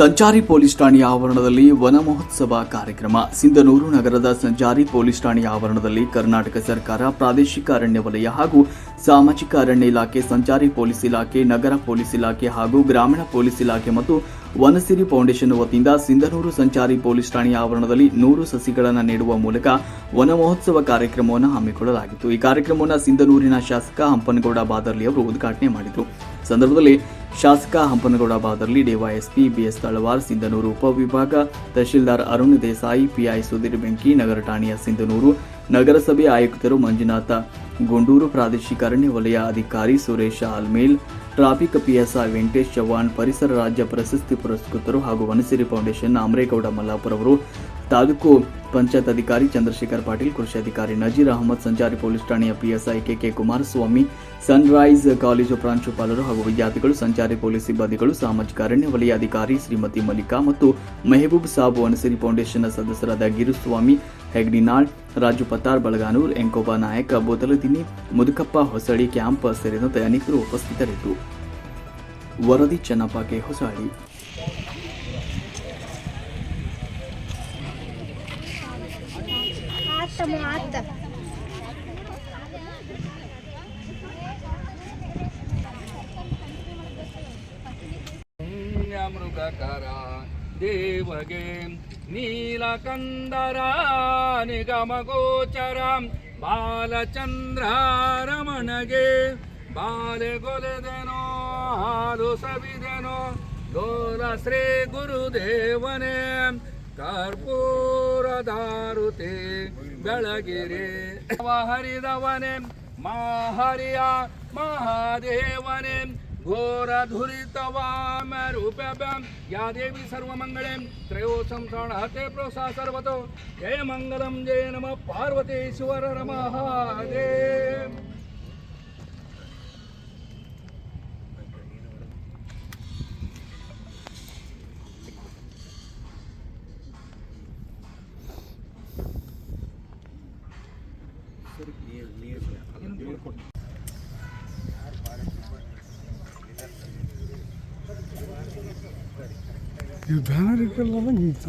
ಸಂಚಾರಿ ಪೊಲೀಸ್ ಠಾಣೆಯ ಆವರಣದಲ್ಲಿ ವನ ಮಹೋತ್ಸವ ಕಾರ್ಯಕ್ರಮ. ಸಿಂಧನೂರು ನಗರದ ಸಂಚಾರಿ ಪೊಲೀಸ್ ಠಾಣೆಯ ಆವರಣದಲ್ಲಿ ಕರ್ನಾಟಕ ಸರ್ಕಾರ ಪ್ರಾದೇಶಿಕ ಅರಣ್ಯ ವಲಯ ಹಾಗೂ ಸಾಮಾಜಿಕ ಅರಣ್ಯ ಇಲಾಖೆ, ಸಂಚಾರಿ ಪೊಲೀಸ್ ಇಲಾಖೆ, ನಗರ ಪೊಲೀಸ್ ಇಲಾಖೆ ಹಾಗೂ ಗ್ರಾಮೀಣ ಪೊಲೀಸ್ ಇಲಾಖೆ ಮತ್ತು ವನಸಿರಿ ಫೌಂಡೇಶನ್ ವತಿಯಿಂದ ಸಿಂಧನೂರು ಸಂಚಾರಿ ಪೊಲೀಸ್ ಠಾಣೆಯ ಆವರಣದಲ್ಲಿ ನೂರು ಸಸಿಗಳನ್ನು ನೆಡುವ ಮೂಲಕ ವನ ಮಹೋತ್ಸವ ಕಾರ್ಯಕ್ರಮವನ್ನು ಹಮ್ಮಿಕೊಳ್ಳಲಾಗಿತ್ತು. ಈ ಕಾರ್ಯಕ್ರಮವನ್ನು ಸಿಂಧನೂರಿನ ಶಾಸಕ ಹಂಪನಗೌಡ ಬಾದರ್ಲಿ ಅವರು ಉದ್ಘಾಟನೆ ಮಾಡಿದರು. ಸಂದರ್ಭದಲ್ಲಿ ಶಾಸಕ ಹಂಪನಗೌಡ ಬಾದರ್ಲಿ ಡಿವೈಎಸ್ಪಿ ಬಿಎಸ್ ತಳವಾರ್, ಸಿಂಧನೂರು ಉಪವಿಭಾಗ ತಹಶೀಲ್ದಾರ್ ಅರುಣ್ ದೇಸಾಯಿ ಪಿಐ ಸುಧೀರ್ ಬೆಂಕಿ, ನಗರ ಠಾಣೆಯ ಸಿಂಧನೂರು ನಗರಸಭೆ ಆಯುಕ್ತರು ಮಂಜುನಾಥ, ಗೊಂಡೂರು ಪ್ರಾದೇಶಿಕ ಅರಣ್ಯ ವಲಯ ಅಧಿಕಾರಿ ಸುರೇಶ ಆಲ್ಮೇಲ್, ಟ್ರಾಫಿಕ್ ಪಿಎಸ್ಐ ವೆಂಕಟೇಶ್ ಚವ್ಹಾಣ್, ಪರಿಸರ ರಾಜ್ಯ ಪ್ರಶಸ್ತಿ ಪುರಸ್ಕೃತರು ಹಾಗೂ ವನಸಿರಿ ಫೌಂಡೇಶನ್ ಅಮರೇಗೌಡ ಮಲ್ಲಾಪುರ ಅವರು ತಾಲೂಕು ಪಂಚಾಯತ್ ಅಧಿಕಾರಿ ಚಂದ್ರಶೇಖರ್ ಪಾಟೀಲ್, ಕೃಷಿ ಅಧಿಕಾರಿ ನಜೀರ್ ಅಹಮದ್, ಸಂಚಾರಿ ಪೊಲೀಸ್ ಠಾಣೆಯ PSI KK Kumaraswamy sunrise college ಪ್ರಾಂಶುಪಾಲರು ಹಾಗೂ ವಿದ್ಯಾರ್ಥಿಗಳು, ಸಂಚಾರಿ ಪೊಲೀಸ್ ಸಿಬ್ಬಂದಿಗಳು, ಸಾಮಾಜಿಕ ಅರಣ್ಯ ವಲಯ ಅಧಿಕಾರಿ ಶ್ರೀಮತಿ ಮಲ್ಲಿಕಾ ಮತ್ತು ಮೆಹಬೂಬ್ ಸಾಬ್ ವನಸಿರಿ ಫೌಂಡೇಶನ್ನ ಸದಸ್ಯರಾದ ಗಿರುಸ್ವಾಮಿ, ಹೆಗ್ಡಿನಾಳ್, ರಾಜು ಪತಾರ್ ಬಳಗಾನೂರ್, ಎಂಕೋಬಾ ನಾಯಕ ಬೋತಲದಿನಿ ಮುದುಕಪ್ಪ ಹೊಸಳಿ ಕ್ಯಾಂಪ್ ಸೇರಿದಂತೆ ಅನೇಕರು ಉಪಸ್ಥಿತರಿದ್ದರು. ವರದಿ ಚನ್ನಪ್ಪಗೆ ಹೊಸಹಳ್ಳಿ ಆತ ಮೃಗಕರ ದೇವಗೆ ನೀಲಕಂದರ ನಿಗಮ ಗೋಚರ ಬಾಲಚಂದ್ರ ರಮಣಗೆ ಬಾಲೆ ಗೊಲೆದೆನೋ ಹಾಲು ಸವಿದೆನೋ ಲೋಲ ಶ್ರೀ ಗುರುದೇವನೇ ಕರ್ಪೂರದಾರುತೆ ಬೆಳಗಿರಿ. ಹರಿದವನೇ, ಮಾಹರಿಯ ಮಹಾದೇವನೇ, ಘೋರ ಧುರಿತವಾಮ ರೂಪ್ಯಾಭ್ಯಾಂ ಯಾ ದೇವಿ ಸರ್ವಮಂಗಳೇ ತ್ರಯೋ ಸಂಸಾಣಹತೆ ಪ್ರೋಸಾ ಸರ್ವತೋ. ಜಯ ಮಂಗಲಂ, ಜಯ ನಮ ಪಾರ್ವತೇಶ್ವರ ಮಹಾದೇವ್ ಈ ಬ್ಯಾನರ್ ಇಕ್ಕಲ್ಲ ನಿಂತ